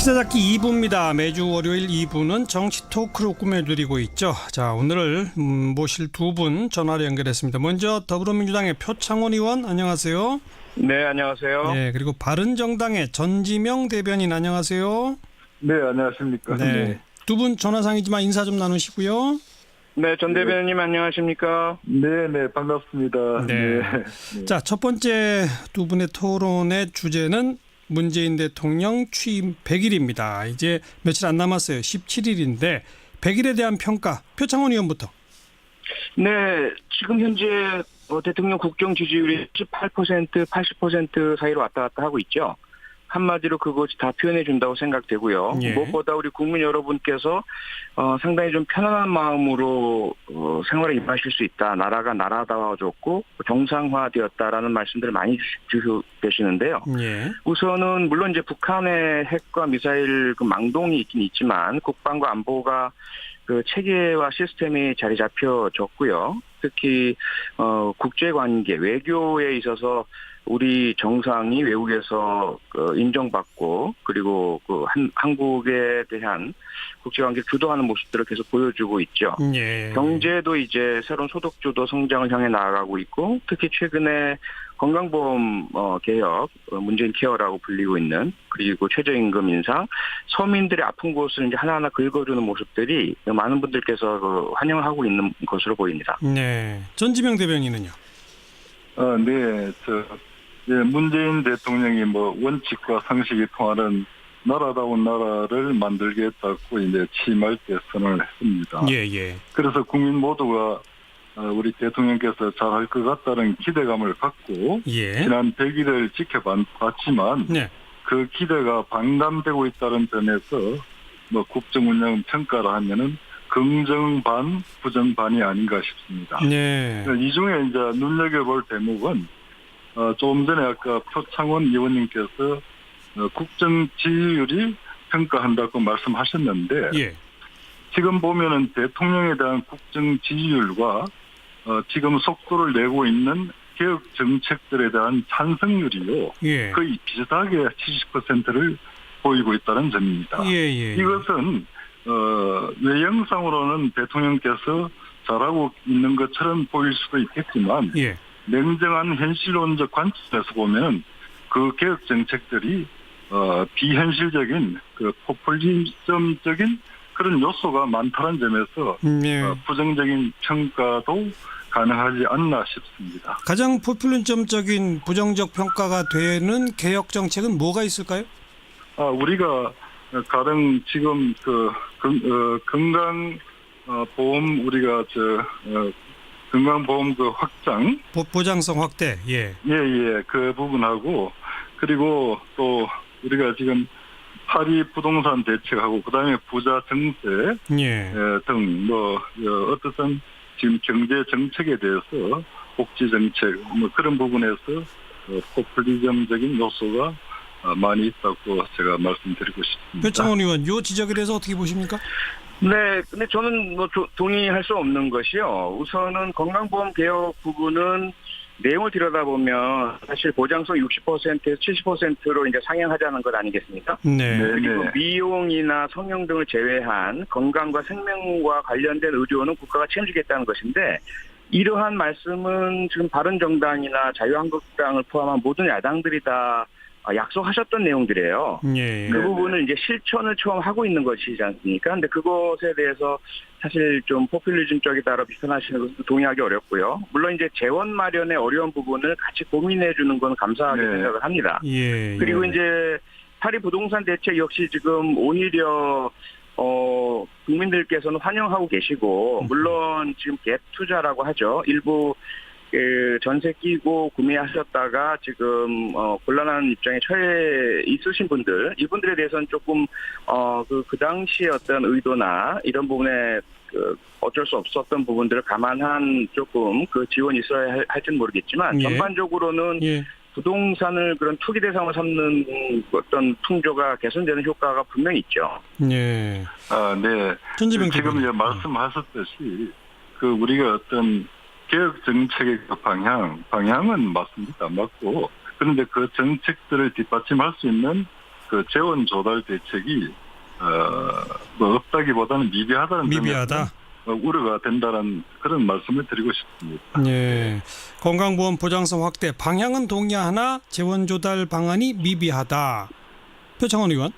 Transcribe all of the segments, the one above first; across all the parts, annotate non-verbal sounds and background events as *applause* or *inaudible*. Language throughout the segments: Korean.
시사잡기 2부입니다. 매주 월요일 2부는 정치 토크로 꾸며드리고 있죠. 자, 오늘을 음, 모실 두 분 전화로 연결했습니다. 먼저 더불어민주당의 표창원 의원 안녕하세요. 네, 안녕하세요. 네, 그리고 바른정당의 전지명 대변인 안녕하세요. 네, 안녕하십니까. 네. 두분 전화상이지만 인사 좀 나누시고요. 네, 전 대변인님 안녕하십니까? 네, 네, 반갑습니다. 네. 자, 첫 번째 두 분의 토론의 주제는 문재인 대통령 취임 100일입니다. 이제 며칠 안 남았어요. 17일인데 100일에 대한 평가 표창원 의원부터. 네, 지금 현재 어, 대통령 국정 지지율이 18%, 80% 사이로 왔다 갔다 하고 있죠. 한마디로 그것이 다 표현해 준다고 생각되고요. 예. 무엇보다 우리 국민 여러분께서 어, 상당히 좀 편안한 마음으로 어, 생활에 임하실 수 있다. 나라가 나라다워졌고 정상화되었다라는 말씀들을 많이 주시고 계시는데요. 예. 우선은 물론 이제 북한의 핵과 미사일 그 망동이 있긴 있지만 국방과 안보가 그 체계와 시스템이 자리 잡혀졌고요. 특히 어 국제 관계 외교에 있어서 우리 정상이 외국에서 그 인정받고 그리고 그 한, 한국에 대한 국제 관계를 주도하는 모습들을 계속 보여주고 있죠. 예. 경제도 이제 새로운 소득주도 성장을 향해 나아가고 있고 특히 최근에 건강보험 어, 개혁 어, 문재인 케어라고 불리고 있는 그리고 최저임금 인상 서민들의 아픈 곳을 이제 하나하나 긁어주는 모습들이 많은 분들께서 그 환영하고 있는 것으로 보입니다. 네. 전지명 대변인은요. 아, 네, 저, 예, 문재인 대통령이 뭐 원칙과 상식이 통하는 나라다운 나라를 만들겠다고 이제 취임할 때 선언을 했습니다. 예, 예. 그래서 국민 모두가 어, 우리 대통령께서 잘할 것 같다는 기대감을 갖고 예. 지난 100일을 지켜봤지만 네. 그 기대가 방담되고 있다는 점에서 뭐 국정 운영 평가를 하면은 긍정 반, 부정 반이 아닌가 싶습니다. 네. 이 중에 이제 눈여겨볼 대목은 어, 조금 전에 아까 표창원 의원님께서 어, 국정 지지율이 평가한다고 말씀하셨는데 예. 지금 보면은 대통령에 대한 국정 지지율과 어, 지금 속도를 내고 있는 개혁 정책들에 대한 찬성률이요 예. 거의 비슷하게 70%를 보이고 있다는 점입니다. 예, 예. 이것은 어, 외형상으로는 대통령께서 잘하고 있는 것처럼 보일 수도 있겠지만 예. 냉정한 현실론적 관점에서 보면 그 개혁 정책들이 어, 비현실적인 그 포퓰리즘적인 그런 요소가 많다는 점에서 예. 어, 부정적인 평가도 가능하지 않나 싶습니다. 가장 포퓰리즘적인 부정적 평가가 되는 개혁 정책은 뭐가 있을까요? 아, 우리가 가령 지금 그 건, 어, 건강 어, 보험 우리가 저 어, 건강보험 그 확장 보, 보장성 확대. 예. 예예 그 부분하고 그리고 또 우리가 지금 파리 부동산 대책하고 그다음에 부자 정세 예. 등뭐 어떻든 지금 경제 정책에 대해서 복지 정책 뭐 그런 부분에서 어, 포퓰리즘적인 요소가 어, 많이 있다고 제가 말씀드리고 싶습니다. 표창원 의원, 요 지적에 대해서 어떻게 보십니까? 네, 근데 저는 뭐 조- 동의할 수 없는 것이요. 우선은 건강보험 개혁 부분은 내용을 들여다보면 사실 보장성 60%에서 70%로 이제 상향하자는 것 아니겠습니까? 네. 네. 그리고 미용이나 성형 등을 제외한 건강과 생명과 관련된 의료는 국가가 책임지겠다는 것인데 이러한 말씀은 지금 바른정당이나 자유한국당을 포함한 모든 야당들이 다 약속하셨던 내용들이에요. 예. 그 네. 부분을 이제 실천을 처음 하고 있는 것이지 않습니까? 근데 그것에 대해서 사실 좀 포퓰리즘적이다라고 비판하시는 것은 동의하기 어렵고요. 물론 이제 재원 마련의 어려운 부분을 같이 고민해 주는 건 감사하게 네. 생각을 합니다. 예. 그리고 예. 이제 파리 부동산 대책 역시 지금 오히려 어 국민들께서는 환영하고 계시고 물론 지금 갭 투자라고 하죠. 일부 그 전세 끼고 구매하셨다가 지금 어 곤란한 입장에 처해 있으신 분들 이분들에 대해서는 조금 어그 그 당시의 어떤 의도나 이런 부분에 그 어쩔 수 없었던 부분들을 감안한 조금 그 지원이 있어야 할- 할지는 모르겠지만 예. 전반적으로는 예. 부동산을 그런 투기 대상으로 삼는 어떤 풍조가 개선되는 효과가 분명히 있죠. 예. 아, 네. 전지명 지금. 이제 말씀하셨듯이 그 우리가 어떤 개혁 정책의 그 방향 방향은 맞습니다 맞고 그런데 그 정책들을 뒷받침할 수 있는 그 재원 조달 대책이 어 뭐 없다기보다는 미비하다는 미비하다. 어, 우려가 된다는 그런 말씀을 드리고 싶습니다. 예. 건강보험 보장성 확대 방향은 동의하나 재원 조달 방안이 미비하다. 표창원 의원.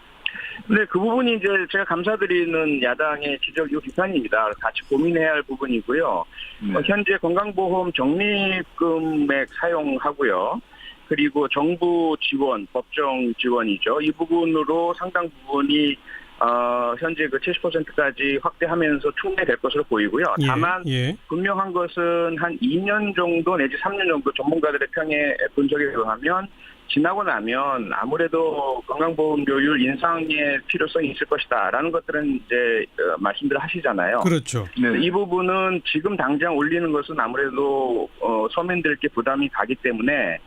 네, 그 부분이 이제 제가 감사드리는 야당의 지적이고 비판입니다. 같이 고민해야 할 부분이고요. 네. 어, 현재 건강보험 적립금액 사용하고요. 그리고 정부 지원, 법정 지원이죠. 이 부분으로 상당 부분이 어, 현재 그 70%까지 확대하면서 충분될 것으로 보이고요. 예. 다만 예. 분명한 것은 한 2년 정도 내지 3년 정도 전문가들의 평에 분석에 의하면 지나고 나면 아무래도 건강보험료율 인상의 필요성이 있을 것이다라는 것들은 이제 어, 말씀들 하시잖아요. 그렇죠. 네. 이 부분은 지금 당장 올리는 것은 아무래도 어, 서민들께 부담이 가기 때문에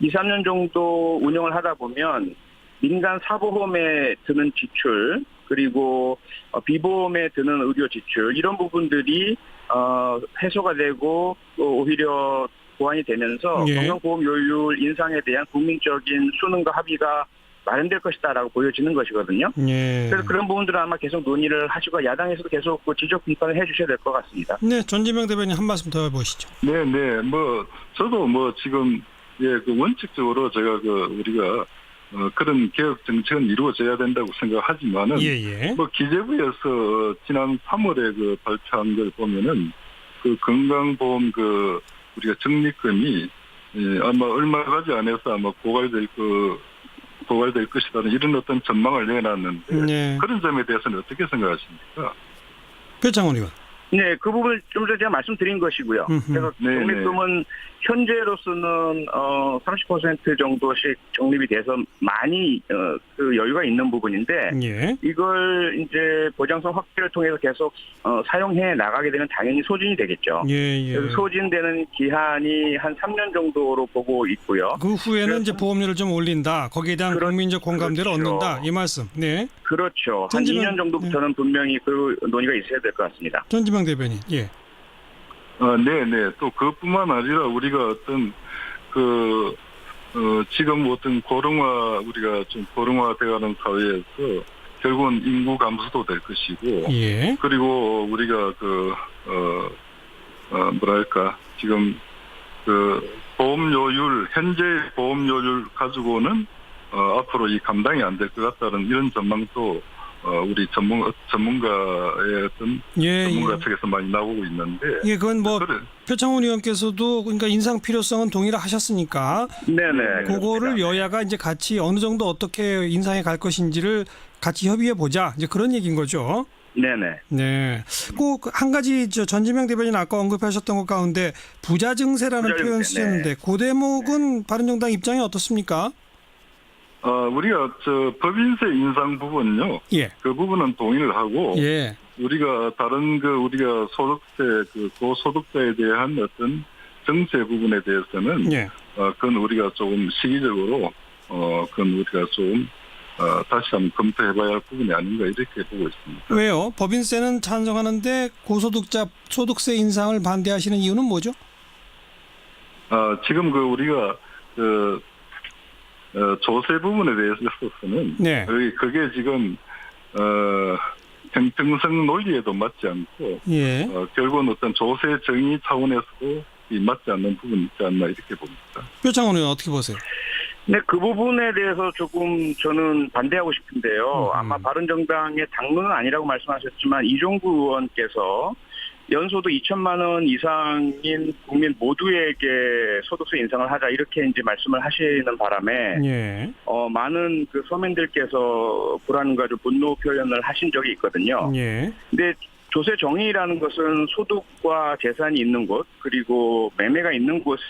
2, 3년 정도 운영을 하다 보면 민간 사보험에 드는 지출 그리고 어, 비보험에 드는 의료 지출 이런 부분들이 어, 해소가 되고 또 오히려 보완이 되면서 예. 건강보험료율 인상에 대한 국민적인 수능과 합의가 마련될 것이다라고 보여지는 것이거든요. 예. 그래서 그런 부분들은 아마 계속 논의를 하시고 야당에서도 계속 그 지적 비판을 해주셔야 될 것 같습니다. 네, 전지명 대변인 한 말씀 더 해보시죠. 네, 네. 뭐 저도 뭐 지금 예, 그 원칙적으로 제가 그 우리가 어, 그런 개혁 정책은 이루어져야 된다고 생각하지만은 예, 예. 뭐 기재부에서 지난 3월에 그 발표한 걸 보면은 그 건강보험 그 우리가 적립금이 예, 아마 얼마 가지 안에서 아마 고갈될 그 고갈될 것이라는 이런 어떤 전망을 내놨는데 네. 그런 점에 대해서는 어떻게 생각하십니까? 표창원 의원. 네, 그 부분을 좀 전에 제가 말씀드린 것이고요. 음흠. 그래서 네, 적립금은 현재로서는 어, 30% 정도씩 적립이 돼서 많이 어, 그 여유가 있는 부분인데 예. 이걸 이제 보장성 확대를 통해서 계속 어, 사용해 나가게 되면 당연히 소진이 되겠죠. 예, 예. 그래서 소진되는 기한이 한 3년 정도로 보고 있고요. 그 후에는 이제 보험료를 좀 올린다. 거기에 대한 그렇- 국민적 공감대를 그렇죠. 얻는다. 이 말씀. 네. 그렇죠. 한 전지명- 2년 정도부터는 분명히 그 논의가 있어야 될 것 같습니다. 전지명 대변인. 예. 아, 네, 네. 또 그뿐만 아니라 우리가 어떤 그 어, 지금 어떤 고령화 우리가 좀 고령화돼가는 사회에서 결국은 인구 감소도 될 것이고 예. 그리고 우리가 그 어, 어 뭐랄까 지금 그 보험료율 현재 보험료율 가지고는 어, 앞으로 이 감당이 안 될 것 같다는 이런 전망도 어, 우리 전문 전문가의 어떤 예. 전문가 예. 측에서 많이 나오고 있는데 예, 그건 뭐 그래, 표창원 의원께서도 그러니까 인상 필요성은 동의를 하셨으니까 네네. 그거를 여야가 이제 같이 어느 정도 어떻게 인상해 갈 것인지를 같이 협의해 보자. 이제 그런 얘기인 거죠. 네네. 네. 꼭 한 가지 저 전지명 대변인 아까 언급하셨던 것 가운데 부자 증세라는 부자 표현 증세, 쓰셨는데 그 대목은 바른정당 입장이 어떻습니까? 어, 우리가 저 법인세 인상 부분요. 예. 그 부분은 동의를 하고 예. 우리가 다른 그 우리가 소득세 그 고소득자에 대한 어떤 정세 부분에 대해서는 예. 어, 그건 우리가 조금 시기적으로 어, 그건 우리가 좀 어, 다시 한번 검토해봐야 할 부분이 아닌가 이렇게 보고 있습니다. 왜요? 법인세는 찬성하는데 고소득자 소득세 인상을 반대하시는 이유는 뭐죠? 어, 지금 그 우리가 그 어, 조세 부분에 대해서는 네. 그게, 지금 어, 형평성 논리에도 맞지 않고 예. 어, 결국은 어떤 조세 정의 차원에서도 이 맞지 않는 부분이 있지 않나 이렇게 봅니다. 표창원 의원 어떻게 보세요? 네, 그 부분에 대해서 조금 저는 반대하고 싶은데요. 음. 아마 바른정당의 당론은 아니라고 말씀하셨지만 이종구 의원께서 연소득 2천만 원 이상인 국민 모두에게 소득세 인상을 하자 이렇게 이제 말씀을 하시는 바람에 예. 어, 많은 그 서민들께서 불안과 좀 분노 표현을 하신 적이 있거든요. 예. 근데 조세 정의라는 것은 소득과 재산이 있는 곳 그리고 매매가 있는 곳에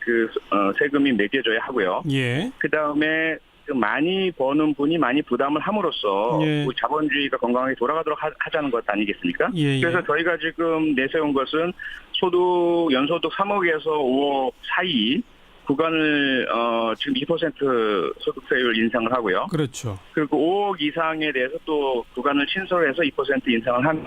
그 어, 세금이 매겨져야 하고요. 예. 그 다음에 그 많이 버는 분이 많이 부담을 함으로써 예. 우리 자본주의가 건강하게 돌아가도록 하, 하자는 것 아니겠습니까? 예. 예. 그래서 저희가 지금 내세운 것은 소득 연소득 3억에서 5억 사이 구간을 어, 지금 2% 소득세율 인상을 하고요. 그렇죠. 그리고 5억 이상에 대해서 또 구간을 신설해서 2% 인상을 하면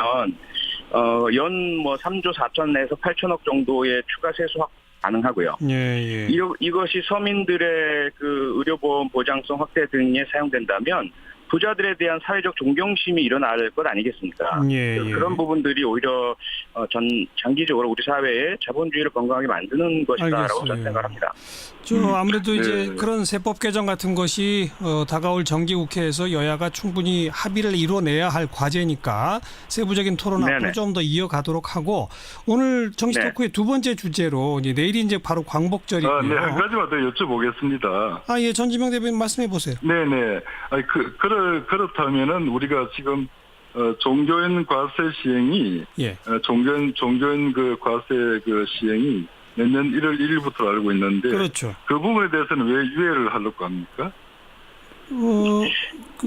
어, 연 뭐 3조 4천에서 8천억 정도의 추가 세수 가능하고요. 예, 예. 이, 이것이 서민들의 그 의료보험 보장성 확대 등에 사용된다면 부자들에 대한 사회적 존경심이 일어날 것 아니겠습니까? 예, 예. 그런 부분들이 오히려 어, 전 장기적으로 우리 사회에 자본주의를 건강하게 만드는 것이다라고. 저는 생각합니다. 저 아무래도 이제 네. 그런 세법 개정 같은 것이 어, 다가올 정기국회에서 여야가 충분히 합의를 이뤄내야 할 과제니까 세부적인 토론 앞으로. 좀 더 이어가도록 하고 오늘 정치 네. 토크의 두 번째 주제로 이제 내일이 이제 바로 광복절이고요. 아, 네, 한 가지만 더 여쭤보겠습니다. 아, 예, 전지명 대표님 말씀해 보세요. 네 네. 아니, 그, 그렇, 그렇다면은 우리가 지금, 어, 종교인 과세 시행이, 예. 어, 종교인, 종교인 그 과세 그 시행이 내년 1월 1일부터 알고 있는데, 그 그렇죠. 부분에 대해서는 왜 유예를 하려고 합니까? 어,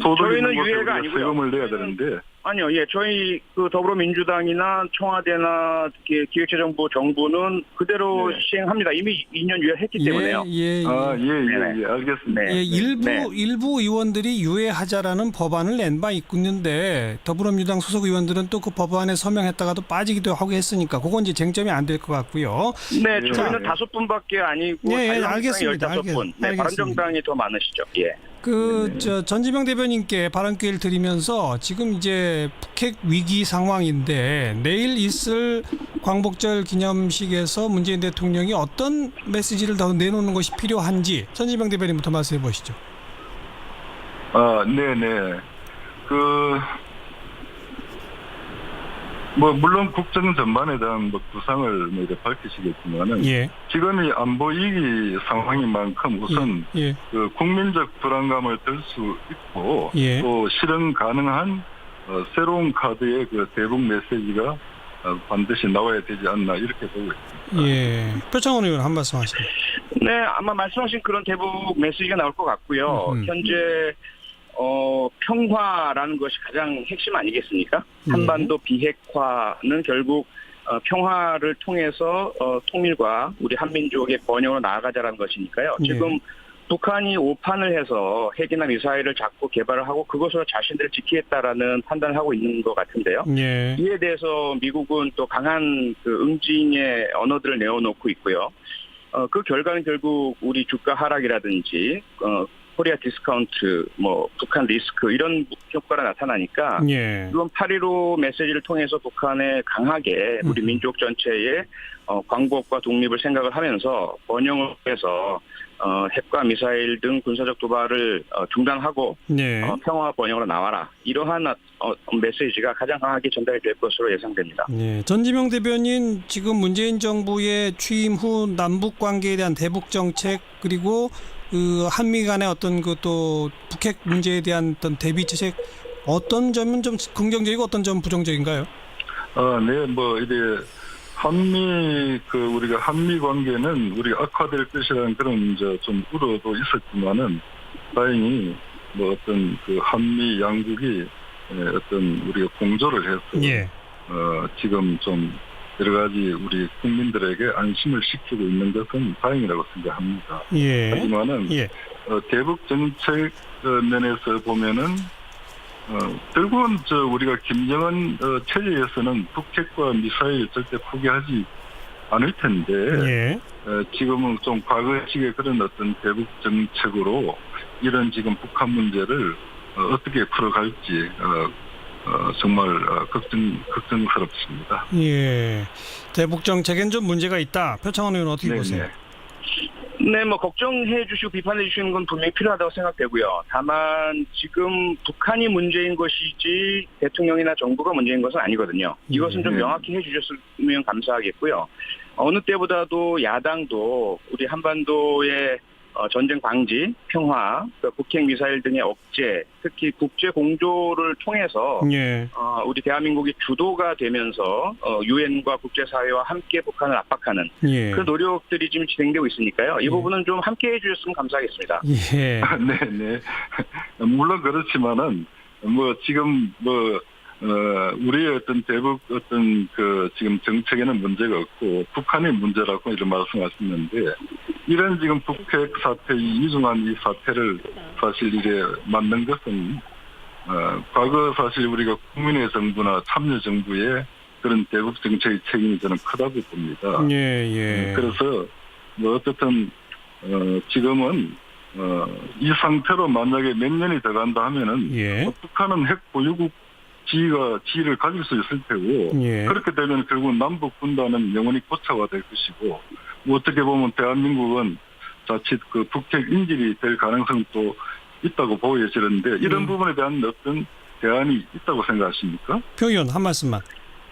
소득 저희는 유예가 아니고요. 세금을 내야 되는데, 아니요, 예, 저희 그 더불어민주당이나 청와대나 기- 기획재정부 정부는 그대로 네. 시행합니다. 이미 2년 유예했기 예, 때문에요. 예, 예. 아, 예, 예, 네네. 예, 알겠습니다. 네. 예, 일부 네. 일부 의원들이 유예하자라는 법안을 낸 바 있는데 더불어민주당 소속 의원들은 또 그 법안에 서명했다가도 빠지기도 하고 했으니까 그건 이제 쟁점이 안 될 것 같고요. 네, 네. 저희는 자. 다섯 분밖에 아니고 예, 예, 알겠습니다. 15분. 네, 알겠- 바른정당이 더 많으시죠. 예. 그 저 전지명 대변인께 발언 기회를 드리면서 지금 이제 북핵 위기 상황인데 내일 있을 광복절 기념식에서 문재인 대통령이 어떤 메시지를 더 내놓는 것이 필요한지 전지명 대변인부터 말씀해 보시죠. 아, 네네. 그, 뭐, 물론 국정 전반에 대한 뭐 구상을 뭐 이렇게 밝히시겠지만은, 예, 지금이 안보 위기 상황인 만큼 우선 예, 그 국민적 불안감을 들 수 있고, 예. 또 실현 가능한 어, 새로운 카드의 그 대북 메시지가 어, 반드시 나와야 되지 않나, 이렇게 보고 있습니다. 예. 표창원 의원 한 말씀 하시죠. 네, 아마 말씀하신 그런 대북 메시지가 나올 것 같고요. 음. 현재 어, 평화라는 것이 가장 핵심 아니겠습니까? 예. 한반도 비핵화는 결국 어, 평화를 통해서 어, 통일과 우리 한민족의 번영으로 나아가자라는 것이니까요. 예. 지금 북한이 오판을 해서 핵이나 미사일을 자꾸 개발을 하고 그것으로 자신들을 지키겠다라는 판단을 하고 있는 것 같은데요. 예. 이에 대해서 미국은 또 강한 그 응징의 언어들을 내어놓고 있고요. 어, 그 결과는 결국 우리 주가 하락이라든지 어, 코리아 디스카운트, 뭐 북한 리스크 이런 효과가 나타나니까 예. 이번 8.15 메시지를 통해서 북한에 강하게 우리 음. 민족 전체의 어, 광복과 독립을 생각을 하면서 번영을 해서 어, 핵과 미사일 등 군사적 도발을 어, 중단하고 예. 어, 평화 번영으로 나와라. 이러한 어, 메시지가 가장 강하게 전달이 될 것으로 예상됩니다. 예, 전지명 대변인 지금 문재인 정부의 취임 후 남북 관계에 대한 대북 정책 그리고 그 한미 간의 어떤 그 또 북핵 문제에 대한 어떤 대비 정책 어떤 점은 좀 긍정적이고 어떤 점은 부정적인가요? 아, 네, 뭐, 이제, 한미, 그, 우리가 한미 관계는 우리가 악화될 것이라는 그런, 저, 좀 우려도 있었지만은, 다행히, 뭐, 어떤, 그, 한미 양국이, 에, 어떤, 우리가 공조를 해서, 예. 어, 지금 좀, 여러 가지 우리 국민들에게 안심을 시키고 있는 것은 다행이라고 생각합니다. 예. 하지만은, 예. 어, 대북 정책 어, 면에서 보면은 어, 결국은 저 우리가 김정은 어, 체제에서는 북핵과 미사일 절대 포기하지 않을 텐데 예. 어, 지금은 좀 과거식의 그런 어떤 대북 정책으로 이런 지금 북한 문제를 어, 떻게 풀어갈지 어, 어, 정말 어, 걱정 걱정스럽습니다. 예. 대북 정책엔 좀 문제가 있다. 표창원 의원 어떻게 보세요? 네, 뭐 걱정해 주시고 비판해 주시는 건 분명히 필요하다고 생각되고요. 다만 지금 북한이 문제인 것이지 대통령이나 정부가 문제인 것은 아니거든요. 이것은 좀 네. 명확히 해 주셨으면 감사하겠고요. 어느 때보다도 야당도 우리 한반도의 어, 전쟁 방지, 평화, 그 북핵 미사일 등의 억제, 특히 국제 공조를 통해서 예. 어, 우리 대한민국이 주도가 되면서 어, 유엔과 국제사회와 함께 북한을 압박하는 예. 그 노력들이 지금 진행되고 있으니까요. 이 예. 부분은 좀 함께 해 주셨으면 감사하겠습니다. 예. *laughs* 네, 네. 물론 그렇지만은 뭐 지금 뭐 어, 우리의 어떤 대북 어떤 그 지금 정책에는 문제가 없고 북한의 문제라고 이런 말씀하셨는데 이런 지금 북핵 사태 이 이중한 이 사태를 사실 이제 만든 것은 어, 과거 사실 우리가 국민의 정부나 참여 정부의 그런 대북 정책의 책임이 저는 크다고 봅니다. 예. 예. 그래서 뭐 어쨌든 어, 지금은 어, 이 상태로 만약에 몇 년이 더 간다 하면은 예. 북한은 핵 보유국 지위가 지위를 가질 수 있을 테고 예. 그렇게 되면 결국 남북 분단은 영원히 고착화될 것이고 뭐 어떻게 보면 대한민국은 자칫 그 북핵 인질이 될 가능성도 있다고 보여지는데 이런 음. 부분에 대한 어떤 대안이 있다고 생각하십니까? 표 의원 한 말씀만.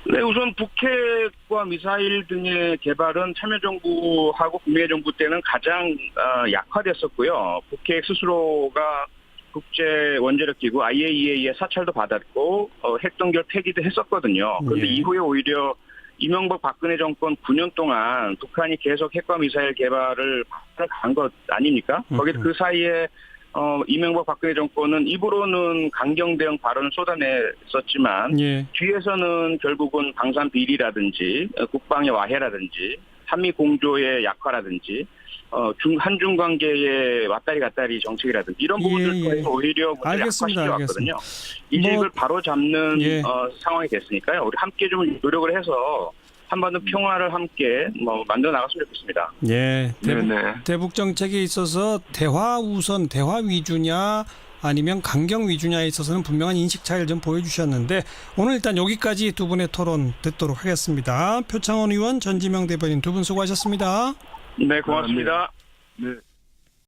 네, 우선 북핵과 미사일 등의 개발은 참여정부하고 국민의 정부 때는 가장 어, 약화됐었고요. 북핵 스스로가 국제 원자력 기구 IAEA의 사찰도 받았고 어, 핵 동결 폐기도 했었거든요. 그런데 예. 이후에 오히려 이명박 박근혜 정권 9년 동안 북한이 계속 핵과 미사일 개발을 간 것 아닙니까? 거기서 음. 그 사이에 어, 이명박 박근혜 정권은 입으로는 강경 대응 발언을 쏟아냈었지만 예. 뒤에서는 결국은 방산 비리라든지 어, 국방의 와해라든지 한미 공조의 약화라든지 어, 중 한중 관계의 왔다리 갔다리 정책이라든지 이런 예, 부분들 예. 통해서 오히려 문제를 알겠습니다, 약화시켜왔거든요. 뭐- 이직을 바로 잡는 예. 어, 상황이 됐으니까요. 우리 함께 좀 노력을 해서 한반도 평화를 함께 뭐 만들어 나갔으면 좋겠습니다. 예. 대북, 네네. 대북 정책에 있어서 대화 우선, 대화 위주냐 아니면 강경 위주냐에 있어서는 분명한 인식 차이를 좀 보여주셨는데 오늘 일단 여기까지 두 분의 토론 듣도록 하겠습니다. 표창원 의원, 전지명 대변인 두 분 수고하셨습니다. 네, 고맙습니다. 네.